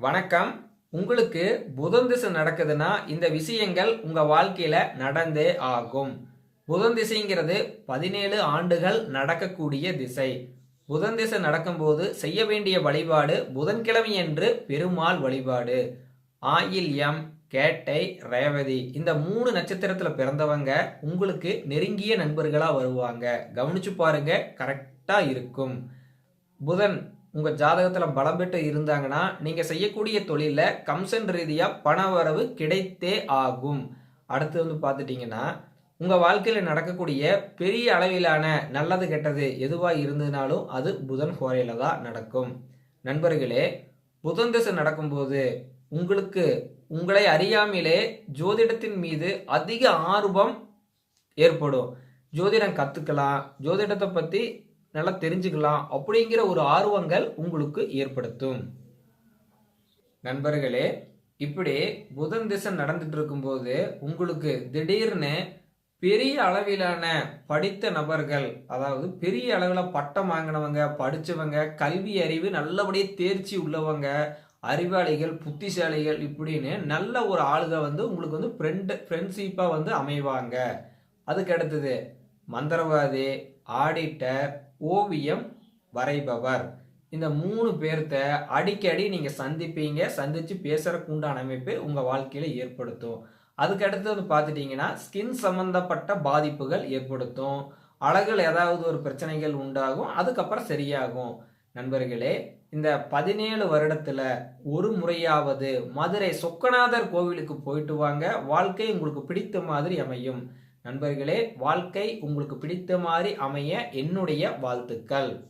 வணக்கம். உங்களுக்கு புதன் திசை நடக்குதுன்னா இந்த விஷயங்கள் உங்க வாழ்க்கையில நடந்தே ஆகும். புதன் திசைங்கிறது பதினேழு ஆண்டுகள் நடக்கக்கூடிய திசை. புதன் திசை நடக்கும்போது செய்ய வேண்டிய வழிபாடு புதன்கிழமை என்று பெருமாள் வழிபாடு. ஆயில்யம் கேட்டை ரேவதி இந்த மூணு நட்சத்திரத்துல பிறந்தவங்க உங்களுக்கு நெருங்கிய நண்பர்களா வருவாங்க. கவனிச்சு பாருங்க கரெக்டா இருக்கும். புதன் உங்கள் ஜாதகத்தில் பலம் பெற்று இருந்தாங்கன்னா நீங்கள் செய்யக்கூடிய தொழிலில் கம்சன் ரீதியாக பண வரவு கிடைத்தே ஆகும். அடுத்து வந்து பார்த்துட்டிங்கன்னா உங்கள் வாழ்க்கையில் நடக்கக்கூடிய பெரிய அளவிலான நல்லது கெட்டது எதுவாக இருந்ததுனாலும் அது புதன் கோரையில் தான் நடக்கும். நண்பர்களே புதன் திசை நடக்கும்போது உங்களுக்கு உங்களை அறியாமலே ஜோதிடத்தின் மீது அதிக ஆர்வம் ஏற்படும். ஜோதிடம் கற்றுக்கலாம் ஜோதிடத்தை பற்றி நல்லா தெரிஞ்சுக்கலாம் அப்படிங்கிற ஒரு ஆர்வங்கள் உங்களுக்கு ஏற்படுத்தும். நண்பர்களே இப்படி புதன் திசை நடந்துட்டு இருக்கும்போது உங்களுக்கு திடீர்னு பெரிய அளவிலான படித்த நபர்கள் அதாவது பெரிய அளவில் பட்டம் வாங்கினவங்க படித்தவங்க கல்வி அறிவு நல்லபடியாக தேர்ச்சி உள்ளவங்க அறிவாளிகள் புத்திசாலிகள் இப்படின்னு நல்ல ஒரு ஆளுக வந்து உங்களுக்கு வந்து ஃப்ரெண்டு ஃப்ரெண்ட்ஷிப்பாக வந்து அமைவாங்க. அதுக்கு அடுத்தது மந்திரவாதி ஆடிட்டர் ஓவியம் வரைபவர். இந்த மூணு பேர்த்த அடிக்கடி நீங்கள் சந்திப்பீங்க சந்தித்து பேசுறதுக்கு உண்டான அமைப்பு உங்கள் வாழ்க்கையில் ஏற்படுத்தும். அதுக்கு அடுத்தது பார்த்துட்டிங்கன்னா ஸ்கின் சம்மந்தப்பட்ட பாதிப்புகள் ஏற்படுத்தும். அழகில் ஏதாவது ஒரு பிரச்சனைகள் உண்டாகும் அதுக்கப்புறம் சரியாகும். நண்பர்களே இந்த பதினேழு வருடத்துல ஒரு முறையாவது மதுரை சொக்கநாதர் கோவிலுக்கு போயிட்டு வாங்க. வாழ்க்கை உங்களுக்கு பிடித்த மாதிரி அமையும். நண்பர்களே வாழ்க்கை உங்களுக்கு பிடித்த மாதிரி அமைய என்னுடைய வாழ்த்துக்கள்.